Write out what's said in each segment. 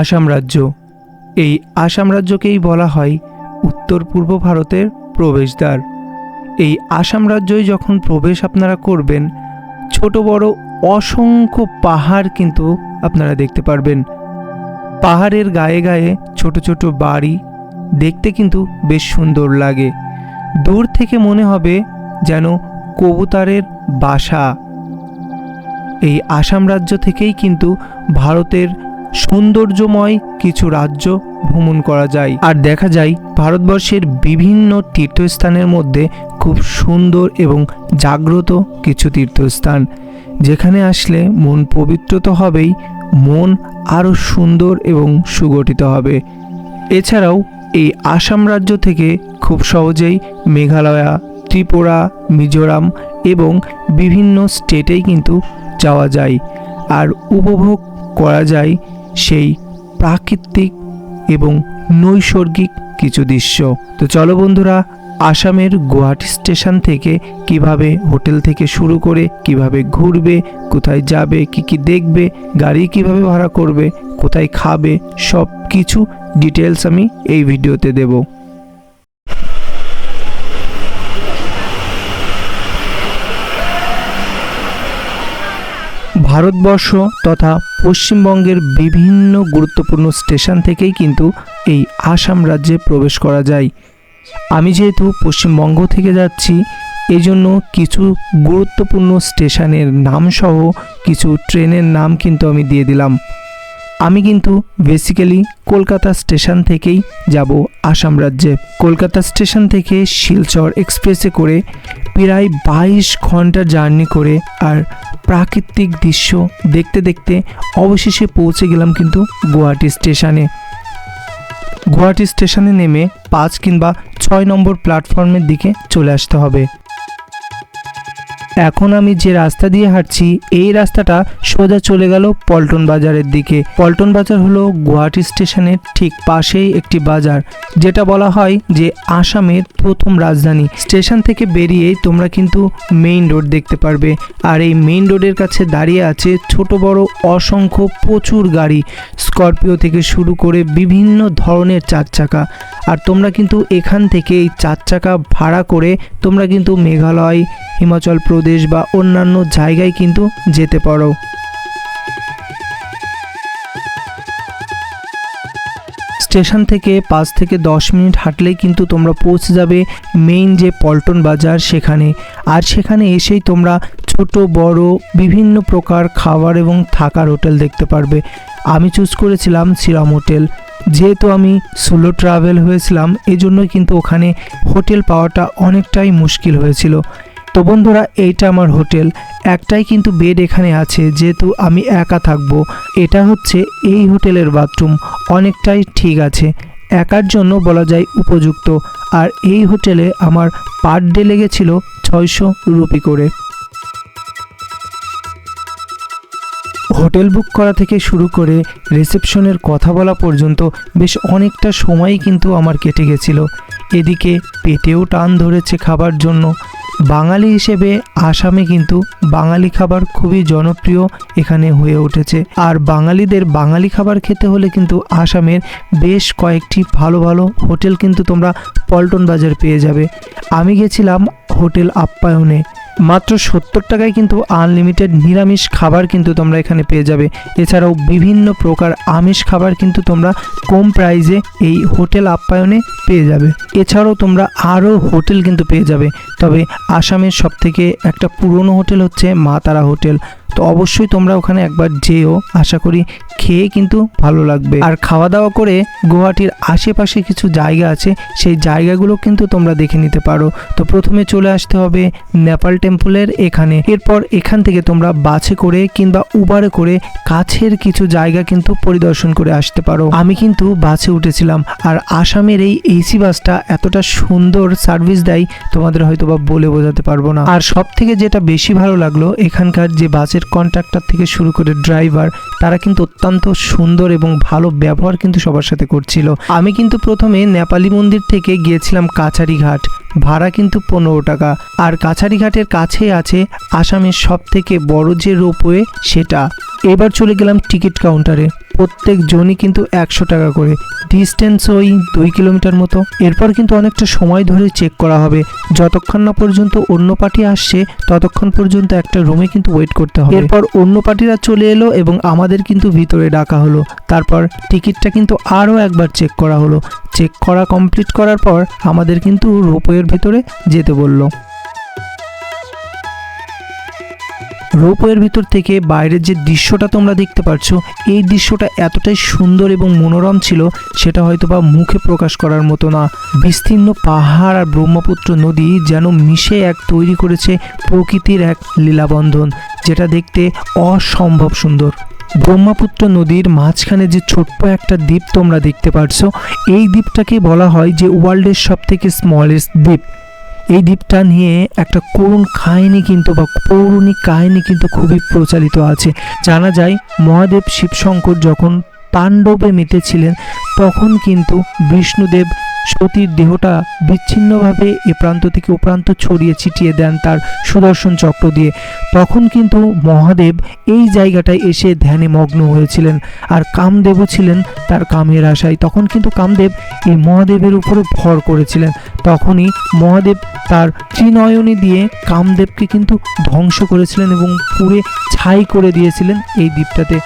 আসাম রাজ্য। এই আসাম রাজ্যকেই বলা হয় উত্তর পূর্ব ভারতের প্রবেশদ্বার। এই আসাম রাজ্যই যখন প্রবেশ আপনারা করবেন, ছোট বড় অসংখ্য পাহাড় কিন্তু আপনারা দেখতে পারবেন। পাহাড়ের গায়ে গায়ে ছোট ছোট বাড়ি, দেখতে কিন্তু বেশ সুন্দর লাগে। দূর থেকে মনে হবে যেন কবুতারের বাসা। এই আসাম রাজ্য থেকেই কিন্তু ভারতের সৌন্দর্যময় কিছু রাজ্য ভ্রমণ করা যায়। আর দেখা যায়, ভারতবর্ষের বিভিন্ন তীর্থস্থানের মধ্যে খুব সুন্দর এবং জাগ্রত কিছু তীর্থস্থান। যেখানে আসলে মন পবিত্র তো হবেই, মন আরও সুন্দর এবং সুগঠিত হবে। এছাড়াও, এই আসাম রাজ্য থেকে খুব সহজেই মেঘালয়া, ত্রিপুরা, মিজোরাম এবং বিভিন্ন স্টেটেই কিন্তু যাওয়া যায়। আর উপভোগ করা যায় সেই প্রাকৃতিক এবং নৈসর্গিক কিছু দৃশ্য। তো চলো বন্ধুরা, আসামের গুয়াহাটি স্টেশন থেকে কীভাবে হোটেল থেকে শুরু করে কীভাবে ঘুরবে, কোথায় যাবে, কি কি দেখবে, গাড়ি কীভাবে ভাড়া করবে, কোথায় খাবে সব কিছু ডিটেলস আমি এই ভিডিওতে দেবো। ভারতবর্ষ তথা পশ্চিমবঙ্গের বিভিন্ন গুরুত্বপূর্ণ স্টেশন থেকেই কিন্তু এই আসাম রাজ্যে প্রবেশ করা যায়। আমি যেহেতু পশ্চিমবঙ্গ থেকে যাচ্ছি এই জন্য কিছু গুরুত্বপূর্ণ স্টেশনের নামসহ কিছু ট্রেনের নাম কিন্তু আমি দিয়ে দিলাম। আমি কিন্তু বেসিক্যালি কলকাতা স্টেশন থেকেই যাব আসাম রাজ্যে। কলকাতা স্টেশন থেকে শিলচর এক্সপ্রেসে করে প্রায় বাইশ ঘণ্টা জার্নি করে আর প্রাকৃতিক দৃশ্য দেখতে দেখতে অবশেষে পৌঁছে গেলাম কিন্তু গুয়াহাটি স্টেশনে। গুয়াহাটি স্টেশনে নেমে পাঁচ কিংবা ছয় নম্বর প্ল্যাটফর্মের দিকে চলে আসতে হবে। এখন আমি যে রাস্তা দিয়ে হাঁটছি, এই রাস্তাটা সোজা চলে গেল পল্টন বাজারের দিকে। পল্টন বাজার হলো গুয়াহাটি স্টেশনের ঠিক পাশেই একটি বাজার, যেটা বলা হয় যে আসামের প্রথম রাজধানী। স্টেশন থেকে বেরিয়েই তোমরা কিন্তু মেইন রোড দেখতে পারবে। আর এই মেইন রোডের কাছে দাঁড়িয়ে আছে ছোট বড় অসংখ্য প্রচুর গাড়ি, স্করপিও থেকে শুরু করে বিভিন্ন ধরনের চার চাকা আর তোমরা কিন্তু এখান থেকে এই চার চাকা ভাড়া করে তোমরা কিন্তু মেঘালয়, হিমাচল প্রদেশ বা অন্যান্য জায়গায় কিন্তু যেতে পারো। স্টেশন থেকে পাঁচ থেকে দশ মিনিট হাঁটলেই কিন্তু তোমরা পৌঁছে যাবে মেইন যে পল্টন বাজার সেখানে। আর সেখানে এসেই তোমরা ছোট, বড়, বিভিন্ন প্রকার খাবার এবং থাকার হোটেল দেখতে পারবে। আমি চুজ করেছিলাম শ্রীরাম হোটেল। যেহেতু আমি সোলো ট্রাভেল হয়েছিলাম এই জন্যই কিন্তু ওখানে হোটেল পাওয়াটা অনেকটাই মুশকিল হয়েছিল। তো বন্ধুরা, এইটা আমার হোটেল। একটাই কিন্তু বেড এখানে আছে, যেহেতু আমি একা থাকব। এটা হচ্ছে এই হোটেলের বাথরুম অনেকটাই ঠিক আছে। একার জন্য বলা যায় উপযুক্ত। আর এই হোটেলে আমার পার ডে লেগেছিল ছয়শো রুপি করে। হোটেল বুক করা থেকে শুরু করে রিসেপশনের কথা বলা পর্যন্ত বেশ অনেকটা সময়ই কিন্তু আমার কেটে গেছিল। এদিকে পেটেও টান ধরেছে খাবার জন্য। বাঙালি হিসেবে আসামে কিন্তু বাঙালি খাবার খুবই জনপ্রিয় এখানে হয়ে উঠেছে। আর বাঙালিদের বাঙালি খাবার খেতে হলে কিন্তু আসামের বেশ কয়েকটি ভালো ভালো হোটেল কিন্তু তোমরা পল্টন বাজার পেয়ে যাবে। আমি গেছিলাম হোটেল আপ্যায়নে। মাত্র সত্তর টাকায় কিন্তু আনলিমিটেড নিরামিষ খাবার কিন্তু তোমরা এখানে পেয়ে যাবে। এছাড়াও বিভিন্ন প্রকার আমিষ খাবার কিন্তু তোমরা কম প্রাইজে এই হোটেল আপ্যায়নে পেয়ে যাবে। এছাড়াও তোমরা আরও হোটেল কিন্তু পেয়ে যাবে। তবে আসামের সবথেকে একটা পুরনো হোটেল হচ্ছে মা তারা হোটেল। তো অবশ্যই তোমরা ওখানে একবার যেও। আশা করি খেয়ে কিন্তু ভালো লাগবে। আর খাওয়া দাওয়া করে গুয়াহাটির আশেপাশে কিছু জায়গা আছে, সেই জায়গাগুলো কিন্তু তোমরা দেখে নিতে পারো। তো প্রথমে চলে আসতে হবে নেপাল টেম্পলের এখানে। এরপর এখান থেকে তোমরা বাসে করে কিংবা উবারে করে কাছের কিছু জায়গা কিন্তু পরিদর্শন করে আসতে পারো। আমি কিন্তু বাসে উঠেছিলাম, আর আসামের এই এসি বাসটা এতটা সুন্দর সার্ভিস দেয়, তোমাদের হয়তো বা বলে বোঝাতে পারব না। আর সব থেকে যেটা বেশি ভালো লাগল এখানকার যে বাসের কন্ট্রাক্টর থেকে শুরু করে ড্রাইভার তারা কিন্তু অত্যন্ত সুন্দর এবং ভালো ব্যবহার কিন্তু সবার সাথে করছিল। আমি কিন্তু প্রথমে নেপালি মন্দির থেকে গিয়েছিলাম কাছারি ঘাট ভাড়া কিন্তু পনেরো টাকা। আর কাছারি ঘাটের কাছেই আছে আসামের সব থেকে বড় যে রোপওয়ে, সেটা। এবার চলে গেলাম টিকিট কাউন্টারে। প্রত্যেক জনই কিন্তু একশো টাকা করে। ডিস্টেন্স ওই দুই কিলোমিটার মতো। এরপর কিন্তু অনেকটা সময় ধরে চেক করা হবে। যতক্ষণ না পর্যন্ত অন্য পার্টি আসছে, ততক্ষণ পর্যন্ত একটা রুমে কিন্তু ওয়েট করতে হবে। এরপর অন্য পার্টিরা চলে এলো এবং আমাদের কিন্তু ভিতরে ডাকা হলো। তারপর টিকিটটা কিন্তু আরও একবার চেক করা হলো। চেক করা কমপ্লিট করার পর আমাদের কিন্তু রোপওয়ের ভেতরে যেতে বলল। রোপওয়ের ভিতর থেকে বাইরের যে দৃশ্যটা তোমরা দেখতে পাচ্ছ, এই দৃশ্যটা এতটাই সুন্দর এবং মনোরম ছিল, সেটা হয়তো বা মুখে প্রকাশ করার মতো না। বিস্তীর্ণ পাহাড় আর ব্রহ্মপুত্র নদী যেন মিশে এক তৈরি করেছে প্রকৃতির এক লীলাবন্ধন, যেটা দেখতে অসম্ভব সুন্দর। ব্রহ্মপুত্র নদীর মাঝখানে যে ছোট্ট একটা দ্বীপ তোমরা দেখতে পারছ, এই দ্বীপটাকে বলা হয় যে ওয়ার্ল্ডের সব থেকে স্মলেস্ট দ্বীপ। এই দ্বীপটা নিয়ে একটা করুণ কাহিনী কিন্তু বা পৌরাণিক কাহিনী কিন্তু খুবই প্রচারিত আছে। জানা যায়, মহাদেব শিবশঙ্কর যখন তাণ্ডবে মেতেছিলেন, তখন কিন্তু বিষ্ণুদেব সতীর দেহটা বিচ্ছিন্নভাবে এ প্রান্ত থেকে ও প্রান্ত ছড়িয়ে ছিটিয়ে দেন তার সুদর্শন চক্র দিয়ে। তখন কিন্তু মহাদেব এই জায়গাটায় এসে ধ্যানে মগ্ন হয়েছিলেন আর কামদেবও ছিলেন তার কামের আশায়। তখন কিন্তু কামদেব এই মহাদেবের উপরে ভর করেছিলেন। তখনই মহাদেব তার ত্রিনয়নী দিয়ে কামদেবকে কিন্তু ধ্বংস করেছিলেন এবং পুড়ে ছাই করে দিয়েছিলেন এই দ্বীপটাতে।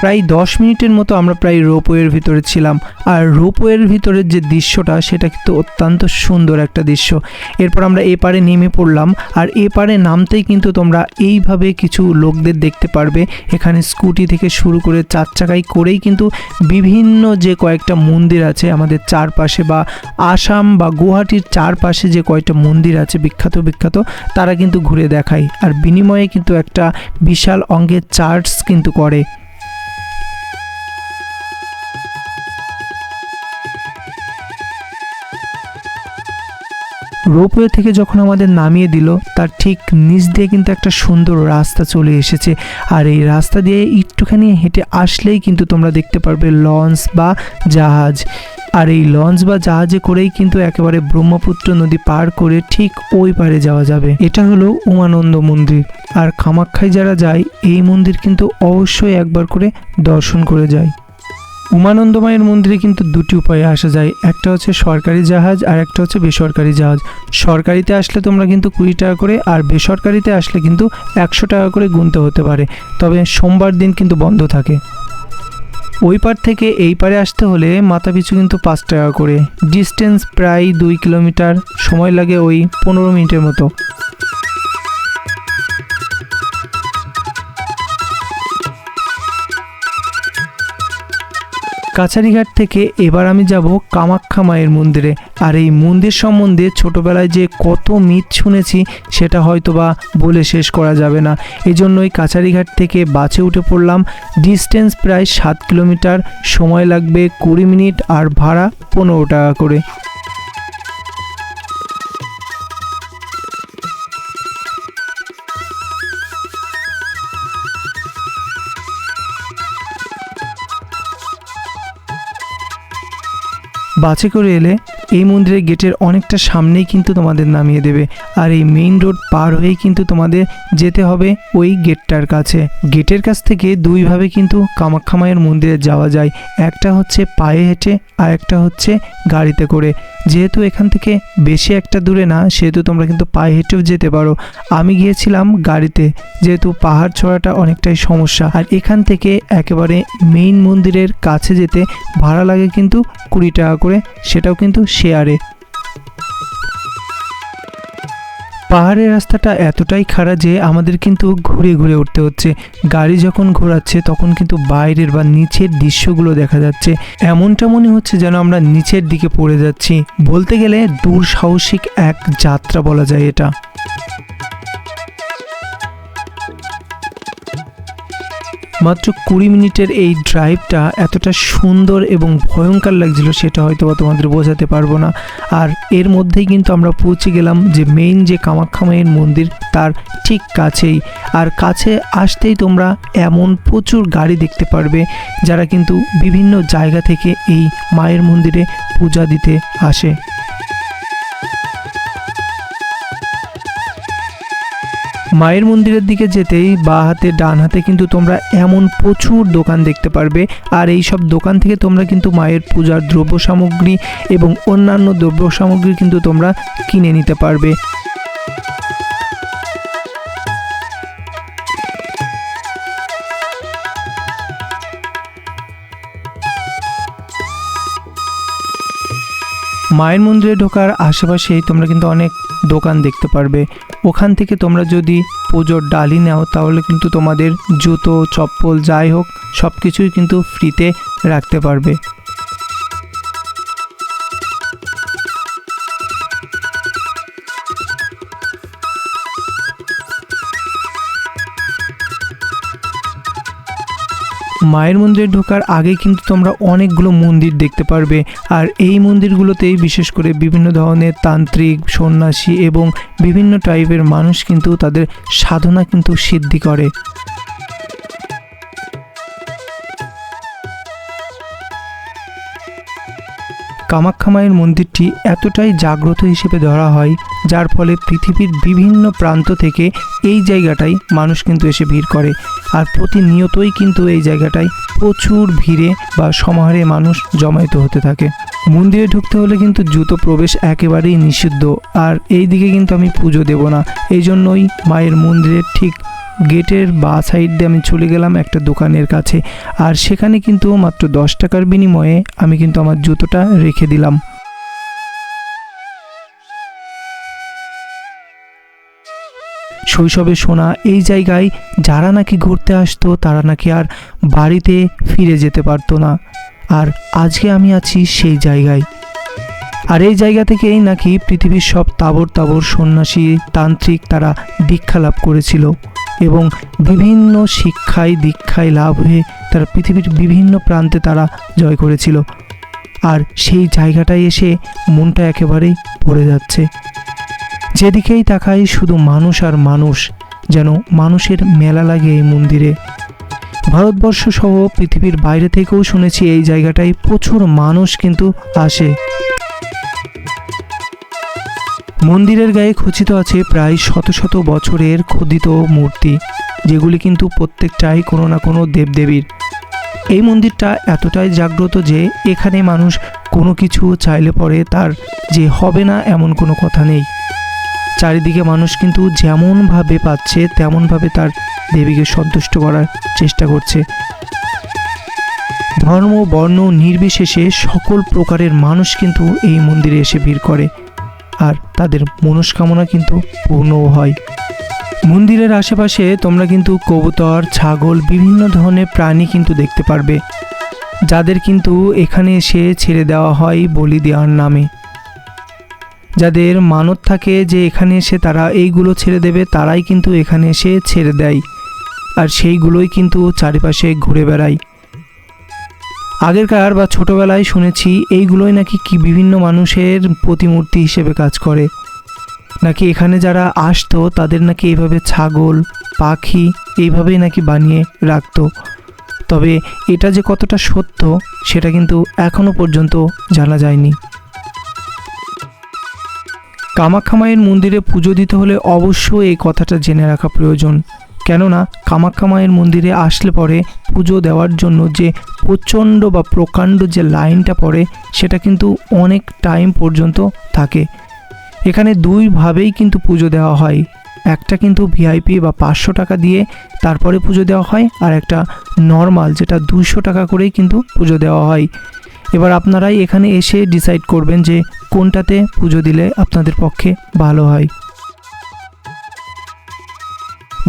প্রায় দশ মিনিটের মতো আমরা প্রায় রোপওয়ের ভিতরে ছিলাম। আর রোপওয়ের ভিতরের যে দৃশ্যটা, সেটা কিন্তু অত্যন্ত সুন্দর একটা দৃশ্য। এরপর আমরা এপারে নেমে পড়লাম। আর এপারে নামতেই কিন্তু তোমরা এইভাবে কিছু লোকদের দেখতে পারবে। এখানে স্কুটি থেকে শুরু করে চার চাকাই করেই কিন্তু বিভিন্ন যে কয়েকটা মন্দির আছে আমাদের চারপাশে বা আসাম বা গুয়াহাটির চারপাশে যে কয়েকটা মন্দির আছে বিখ্যাত বিখ্যাত, তারা কিন্তু ঘুরে দেখায়। আর বিনিময়ে কিন্তু একটা বিশাল অঙ্গের চার্জ কিন্তু করে। রোপওয়ে থেকে যখন আমাদের নামিয়ে দিল, তার ঠিক নিচ দিয়ে কিন্তু একটা সুন্দর রাস্তা চলে এসেছে। আর এই রাস্তা দিয়ে একটুখানি হেঁটে আসলেই কিন্তু তোমরা দেখতে পারবে লঞ্চ বা জাহাজ। আর এই লঞ্চ বা জাহাজে করেই কিন্তু একেবারে ব্রহ্মপুত্র নদী পার করে ঠিক ওই পারে যাওয়া যাবে। এটা হলো উমানন্দ মন্দির। আর কামাখ্যায় যারা যায়, এই মন্দির কিন্তু অবশ্যই একবার করে দর্শন করে যায়। উমানন্দ মায়ের মন্দিরে কিন্তু দুটি উপায়ে আসা যায়। একটা হচ্ছে সরকারি জাহাজ আর একটা হচ্ছে বেসরকারি জাহাজ। সরকারিতে আসলে তোমরা কিন্তু কুড়ি টাকা করে আর বেসরকারিতে আসলে কিন্তু একশো টাকা করে গুনতে হতে পারে। তবে সোমবার দিন কিন্তু বন্ধ থাকে। ওই পার থেকে এই পারে আসতে হলে মাথা পিছু কিন্তু পাঁচ টাকা করে। ডিস্টেন্স প্রায় দুই কিলোমিটার। সময় লাগে ওই পনেরো মিনিটের মতো। কাছারিঘাট থেকে এবার আমি যাব কামাখ্যা মায়ের মন্দিরে। আর এই মন্দির সম্বন্ধে ছোটবেলায় যে কত মিথ শুনেছি, সেটা হয়তো বা বলে শেষ করা যাবে না। এজন্যই জন্যই কাছারিঘাট থেকে বাসে উঠে পড়লাম। ডিস্টেন্স প্রায় সাত কিলোমিটার। সময় লাগবে কুড়ি মিনিট আর ভাড়া পনেরো টাকা করে। বাসে করে এলে এই মন্দিরের গেটের অনেকটা সামনেই কিন্তু তোমাদের নামিয়ে দেবে। আর এই মেইন রোড পার হয়েই কিন্তু তোমাদের যেতে হবে ওই গেটটার কাছে। গেটের কাছ থেকে দুইভাবে কিন্তু কামাখ্যা মায়ের মন্দিরে যাওয়া যায়। একটা হচ্ছে পায়ে হেঁটে আর একটা হচ্ছে গাড়িতে করে। যেহেতু এখান থেকে বেশি একটা দূরে না, সেহেতু তোমরা কিন্তু পায়ে হেঁটেও যেতে পারো। আমি গিয়েছিলাম গাড়িতে, যেহেতু পাহাড় চড়াটা অনেকটাই সমস্যা। আর এখান থেকে একেবারে মেইন মন্দিরের কাছে যেতে ভাড়া লাগে কিন্তু কুড়ি টাকা করে। সেটাও কিন্তু শেয়ারে পাহাড়ের রাস্তাটা এতটাই খারাপ যে আমাদের কিন্তু ঘুরে ঘুরে উঠতে হচ্ছে। গাড়ি যখন ঘোরাচ্ছে, তখন কিন্তু বাইরের বা নিচের দৃশ্যগুলো দেখা যাচ্ছে। এমনটা মনে হচ্ছে যেন আমরা নিচের দিকে পড়ে যাচ্ছি। বলতে গেলে দুঃসাহসিক এক যাত্রা বলা যায় এটা। মাত্র কুড়ি মিনিটের এই ড্রাইভটা এতটা সুন্দর এবং ভয়ঙ্কর লাগছিল, সেটা হয়তো বা তোমাদের বোঝাতে পারব না। আর এর মধ্যেই কিন্তু আমরা পৌঁছে গেলাম যে মেইন যে কামাখ্যা মায়ের মন্দির, তার ঠিক কাছেই। আর কাছে আসতেই তোমরা এমন প্রচুর গাড়ি দেখতে পারবে, যারা কিন্তু বিভিন্ন জায়গা থেকে এই মায়ের মন্দিরে পূজা দিতে আসে। মায়ের মন্দিরের দিকে যেতেই বা হাতে, ডান হাতে কিন্তু তোমরা এমন প্রচুর দোকান দেখতে পারবে। আর এই সব দোকান থেকে তোমরা কিন্তু মায়ের পূজার দ্রব্য সামগ্রী এবং অন্যান্য দ্রব্য সামগ্রী কিন্তু তোমরা কিনে নিতে পারবে। মায়ের মন্দিরে ঢোকার আশেপাশেই তোমরা কিন্তু অনেক দোকান দেখতে পারবে। ওখান থেকে তোমরা যদি পুজোর ডালি নাও, তাহলে কিন্তু তোমাদের জুতো, চপ্পল, যাই হোক সব কিছুই কিন্তু ফ্রিতে রাখতে পারবে। মায়ের মন্দিরে ঢোকার আগে কিন্তু তোমরা অনেকগুলো মন্দির দেখতে পারবে। আর এই মন্দিরগুলোতেই বিশেষ করে বিভিন্ন ধরনের তান্ত্রিক, সন্ন্যাসী এবং বিভিন্ন টাইপের মানুষ কিন্তু তাদের সাধনা কিন্তু সিদ্ধি করে। কামাখ্যা মায়ের মন্দিরটি এতটাই জাগ্রত হিসেবে ধরা হয়, যার ফলে পৃথিবীর বিভিন্ন প্রান্ত থেকে এই জায়গাটায় মানুষ কিন্তু এসে ভিড় করে। আর প্রতিনিয়তই কিন্তু এই জায়গাটায় প্রচুর ভিড়ে বা সমাহারে মানুষ জমায়েত হতে থাকে। মন্দিরে ঢুকতে হলে কিন্তু জুতো প্রবেশ একেবারেই নিষিদ্ধ। আর এই দিকে কিন্তু আমি পুজো দেব না। এই জন্যই মায়ের মন্দিরের ঠিক গেটের বা সাইড দিয়ে আমি চলে গেলাম একটা দোকানের কাছে। আর সেখানে কিন্তু মাত্র দশ টাকার বিনিময়ে আমি কিন্তু আমার জুতোটা রেখে দিলাম। শৈশবে শোনা এই জায়গায় যারা নাকি ঘুরতে আসতো, তারা নাকি আর বাড়িতে ফিরে যেতে পারতো না। আর আজকে আমি আছি সেই জায়গায়। আর এই জায়গা থেকেই নাকি পৃথিবীর সব তাবর তাবর সন্ন্যাসী, তান্ত্রিক তারা দীক্ষা লাভ করেছিল এবং বিভিন্ন শিক্ষায় দীক্ষায় লাভ হয়ে তারা পৃথিবীর বিভিন্ন প্রান্তে তারা জয় করেছিল। আর সেই জায়গাটায় এসে মনটা একেবারেই পড়ে যাচ্ছে। যেদিকেই তাকাই শুধু মানুষ আর মানুষ, যেন মানুষের মেলা লাগে এই মন্দিরে। ভারতবর্ষ সহ পৃথিবীর বাইরে থেকেও শুনেছি এই জায়গাটায় প্রচুর মানুষ কিন্তু আসে। মন্দিরের গায়ে খচিত আছে প্রায় শত শত বছরের খোদিত মূর্তি, যেগুলি কিন্তু প্রত্যেকটাই কোনো না কোনো দেবদেবীর। এই মন্দিরটা এতটাই জাগ্রত যে এখানে মানুষ কোনো কিছু চাইলে পরে তার যে হবে না এমন কোনো কথা নেই। চারিদিকে মানুষ কিন্তু যেমনভাবে পাচ্ছে, তেমনভাবে তার দেবীকে সন্তুষ্ট করার চেষ্টা করছে। ধর্ম, বর্ণ, নির্বিশেষে সকল প্রকারের মানুষ কিন্তু এই মন্দিরে এসে ভিড় করে আর তাদের মনস্কামনা কিন্তু পূর্ণও হয়। মন্দিরের আশেপাশে তোমরা কিন্তু কবুতর, ছাগল, বিভিন্ন ধরনের প্রাণী কিন্তু দেখতে পারবে। যাদের কিন্তু এখানে এসে ছেড়ে দেওয়া হয় বলি দেওয়ার নামে। যাদের মানত থাকে যে এখানে এসে তারা এইগুলো ছেড়ে দেবে, তারাই কিন্তু এখানে এসে ছেড়ে দেয়। আর সেইগুলোই কিন্তু চারিপাশে ঘুরে বেড়ায় আগেরকার বা ছোটবেলায় শুনেছি, এইগুলোই নাকি কি বিভিন্ন মানুষের প্রতিমূর্তি হিসেবে কাজ করে। নাকি এখানে যারা আসতো, তাদের নাকি এইভাবে ছাগল, পাখি এইভাবেই নাকি বানিয়ে রাখতো। তবে এটা যে কতটা সত্য, সেটা কিন্তু এখনও পর্যন্ত জানা যায়নি। কামাখ্যা মায়ের মন্দিরে পুজো দিতে হলে অবশ্যই এই কথাটা জেনে রাখা প্রয়োজন। কেননা কামাখ্যা মায়ের মন্দিরে আসলে পরে পুজো দেওয়ার জন্য যে প্রচণ্ড বা প্রকাণ্ড যে লাইনটা পড়ে, সেটা কিন্তু অনেক টাইম পর্যন্ত থাকে। এখানে দুইভাবেই কিন্তু পুজো দেওয়া হয়। একটা কিন্তু ভিআইপি বা পাঁচশো টাকা দিয়ে তারপরে পুজো দেওয়া হয়, আর একটা নর্মাল যেটা দুশো টাকা করেই কিন্তু পুজো দেওয়া হয়। এবার আপনারাই এখানে এসে ডিসাইড করবেন যে কোনটাতে পুজো দিলে আপনাদের পক্ষে ভালো হয়।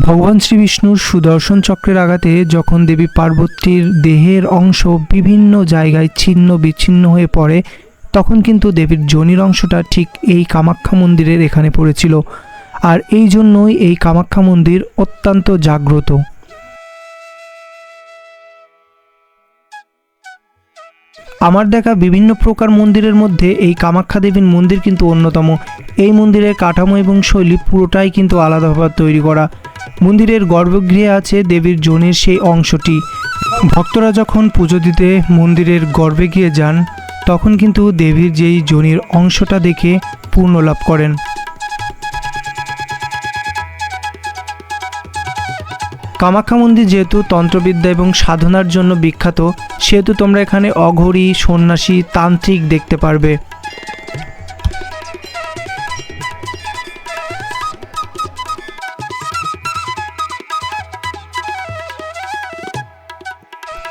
ভগবান শ্রী বিষ্ণুর সুদর্শন চক্রের আঘাতে যখন দেবী পার্বতীর দেহের অংশ বিভিন্ন জায়গায় ছিন্ন বিচ্ছিন্ন হয়ে পড়ে, তখন কিন্তু দেবীর জনির অংশটা ঠিক এই কামাখ্যা মন্দিরের এখানে পড়েছিল। আর এই জন্যই এই কামাখ্যা মন্দির অত্যন্ত জাগ্রত। আমার দেখা বিভিন্ন প্রকার মন্দিরের মধ্যে এই কামাখ্যা দেবীর মন্দির কিন্তু অন্যতম। এই মন্দিরের কাঠামো এবং শৈলী পুরোটাই কিন্তু আলাদাভাবে তৈরি করা। মন্দিরের গর্ভগৃহে আছে দেবীর জনের সেই অংশটি। ভক্তরা যখন পুজো দিতে মন্দিরের গর্ভে গিয়ে যান, তখন কিন্তু দেবীর যেই জনির অংশটা দেখে পূর্ণ লাভ করেন। কামাখ্যা মন্দির যেহেতু তন্ত্রবিদ্যা এবং সাধনার জন্য বিখ্যাত, সেহেতু তোমরা এখানে অঘরী, সন্ন্যাসী, তান্ত্রিক দেখতে পারবে।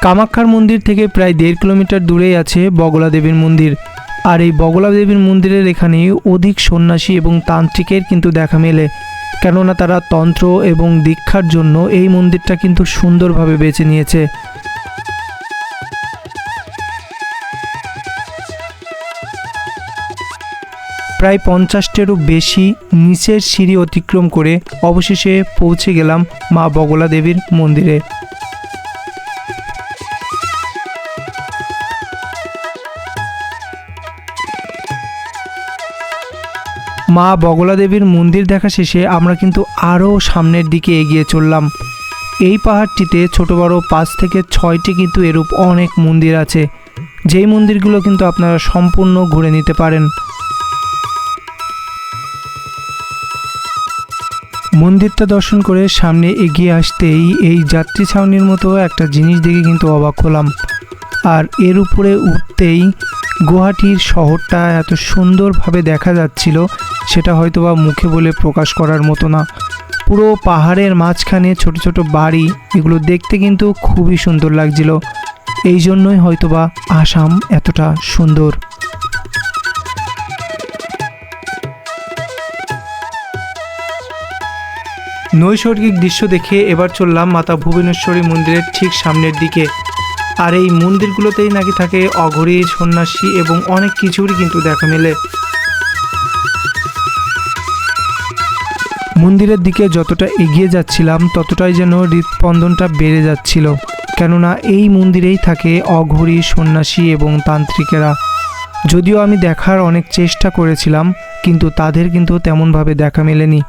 কামাখ্যার মন্দির থেকে প্রায় দেড় কিলোমিটার দূরেই আছে বগলা দেবীর মন্দির। আর এই বগলা দেবীর মন্দিরের এখানে অধিক সন্ন্যাসী এবং তান্ত্রিকের কিন্তু দেখা মেলে। কেননা তারা তন্ত্র এবং দীক্ষার জন্য এই মন্দিরটা কিন্তু সুন্দরভাবে বেছে নিয়েছে। প্রায় পঞ্চাশটেরও বেশি নিচের সিঁড়ি অতিক্রম করে অবশেষে পৌঁছে গেলাম মা বগলা দেবীর মন্দিরে। মা বগলা দেবীর মন্দির দেখা শেষে আমরা কিন্তু আরও সামনের দিকে এগিয়ে চললাম। এই পাহাড়টিতে ছোট বড় পাঁচ থেকে ছয়টি কিন্তু এরূপ অনেক মন্দির আছে। যেই মন্দিরগুলো কিন্তু আপনারা সম্পূর্ণ ঘুরে নিতে পারেন। মন্দিরটা দর্শন করে সামনে এগিয়ে আসতেই এই যাত্রী ছাউনির মতো একটা জিনিস দেখে কিন্তু অবাক হলাম। আর এর উপরে উঠতেই গুয়াহাটির শহরটা এত সুন্দরভাবে দেখা যাচ্ছিল, সেটা হয়তো বা মুখে বলে প্রকাশ করার মতো না। পুরো পাহাড়ের মাঝখানে ছোট ছোট বাড়ি, এগুলো দেখতে কিন্তু খুবই সুন্দর লাগছিল। এই জন্যই হয়তোবা আসাম এতটা সুন্দর। নৈসর্গিক দৃশ্য দেখে এবার চললাম মাতা ভুবনেশ্বরী মন্দিরের ঠিক সামনের দিকে। আর এই মন্দিরগুলোতেই নাকি থাকে অঘরী, সন্ন্যাসী এবং অনেক কিছুরই কিন্তু দেখা মেলে। মন্দিরের দিকে যতটা এগিয়ে যাচ্ছিলাম, ততটাই যেন হৃদস্পন্দনটা বেড়ে যাচ্ছিল। কেননা এই মন্দিরেই থাকে অঘরী, সন্ন্যাসী এবং তান্ত্রিকেরা। যদিও আমি দেখার অনেক চেষ্টা করেছিলাম, কিন্তু তাদের কিন্তু তেমনভাবে দেখা মেলেনি।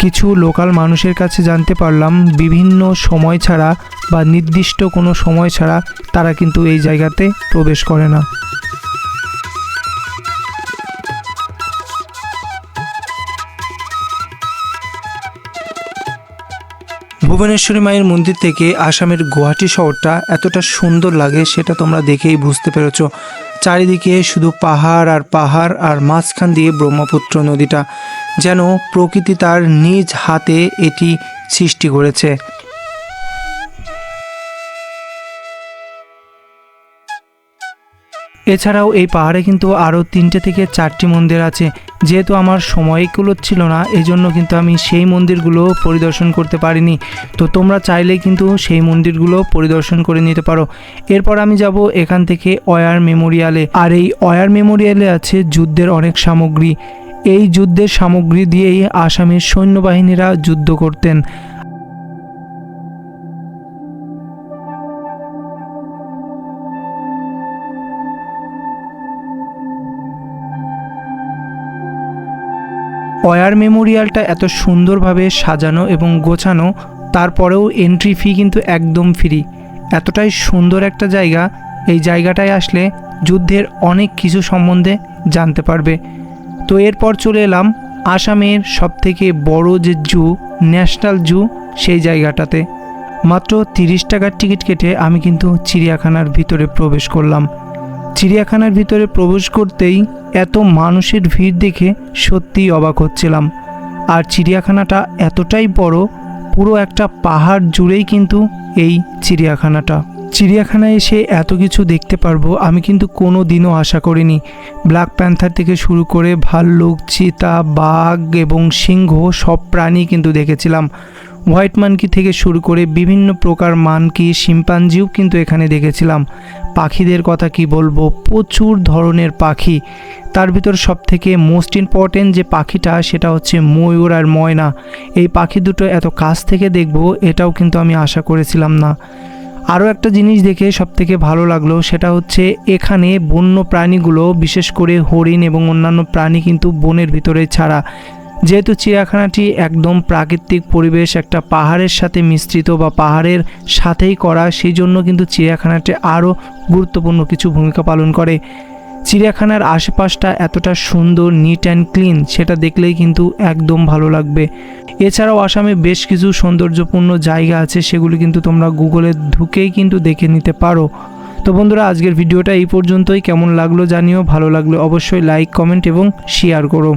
কিছু লোকাল মানুষের কাছে জানতে পারলাম, বিভিন্ন সময় ছাড়া বা নির্দিষ্ট কোনো সময় ছাড়া তারা কিন্তু এই জায়গাতে প্রবেশ করে না। ভুবনেশ্বরী মায়ের মন্দির থেকে আসামের গুয়াহাটি শহরটা এতটা সুন্দর লাগে সেটা তোমরা দেখেই বুঝতে পেরেছ। চারিদিকে শুধু পাহাড় আর পাহাড় আর মাঝখান দিয়ে ব্রহ্মপুত্র নদীটা। যেন প্রকৃতি তার নিজ হাতে এটি সৃষ্টি করেছে। এছাড়াও এই পাহাড়ে কিন্তু আরও তিনটে থেকে চারটি মন্দির আছে। যেহেতু আমার সময় ছিল না এই জন্য কিন্তু আমি সেই মন্দিরগুলো পরিদর্শন করতে পারিনি। তো তোমরা চাইলেই কিন্তু সেই মন্দিরগুলো পরিদর্শন করে নিতে পারো। এরপর আমি যাব এখান থেকে অয়ার মেমোরিয়ালে। আর এই অয়ার মেমোরিয়ালে আছে যুদ্ধের অনেক সামগ্রী। এই যুদ্ধের সামগ্রী দিয়েই আসামের সৈন্যবাহিনীরা যুদ্ধ করতেন। অয়ার মেমোরিয়ালটা এত সুন্দরভাবে সাজানো এবং গোছানো, তারপরেও এন্ট্রি ফি কিন্তু একদম ফ্রি এতটাই সুন্দর একটা জায়গা, এই জায়গাটায় আসলে যুদ্ধের অনেক কিছু সম্বন্ধে জানতে পারবে। তো এরপর চলে এলাম আসামের সবথেকে বড় যে জু, ন্যাশনাল জু, সেই জায়গাটাতে। মাত্র তিরিশ টাকার টিকিট কেটে আমি কিন্তু চিড়িয়াখানার ভিতরে প্রবেশ করলাম। চিড়িয়াখানার ভিতরে প্রবেশ করতেই এত মানুষের ভিড় দেখে সত্যিই অবাক হচ্ছিলাম। আর চিড়িয়াখানাটা এতটাই বড়, পুরো একটা পাহাড় জুড়েই কিন্তু এই চিড়িয়াখানাটা। চিড়িয়াখানায় এসে এত কিছু দেখতে পারব, আমি কিন্তু কোনো দিনও আশা করিনি। ব্ল্যাক প্যান্থার থেকে শুরু করে ভাল্লুক, চিতা, বাঘ এবং সিংহ সব প্রাণী কিন্তু দেখেছিলাম। হোয়াইট মানকি থেকে শুরু করে বিভিন্ন প্রকার মানকি শিম্পাঞ্জিও কিন্তু এখানে দেখেছিলাম। পাখিদের কথা কি বলব? প্রচুর ধরনের পাখি। তার ভিতর সব থেকে মোস্ট ইম্পর্টেন্ট যে পাখিটা, সেটা হচ্ছে ময়ূর আর ময়না। এই পাখি দুটো এত কাছ থেকে দেখব, এটাও কিন্তু আমি আশা করেছিলাম না। আরও একটা জিনিস দেখে সব থেকে ভালো লাগল, সেটা হচ্ছে এখানে বন্য প্রাণীগুলো, বিশেষ করে হরিণ এবং অন্যান্য প্রাণী কিন্তু বনের ভিতরে ছাড়া। যেহেতু চিড়িয়াখানাটি একদম প্রাকৃতিক পরিবেশ, একটা পাহাড়ের সাথে মিশ্রিত বা পাহাড়ের সাথেই করা, সেই জন্য কিন্তু চিড়িয়াখানাটি আরও গুরুত্বপূর্ণ কিছু ভূমিকা পালন করে। চিড়িয়াখানার আশেপাশটা এতটা সুন্দর নিট অ্যান্ড ক্লিন সেটা দেখলেই কিন্তু একদম ভালো লাগবে। এছাড়াও আসামে বেশ কিছু সৌন্দর্যপূর্ণ জায়গা আছে, সেগুলি কিন্তু তোমরা গুগলে ঢুকেই কিন্তু দেখে নিতে পারো। তো বন্ধুরা, আজকের ভিডিওটা এই পর্যন্তই। কেমন লাগল জানিও, ভালো লাগলে অবশ্যই লাইক কমেন্ট এবং শেয়ার করো।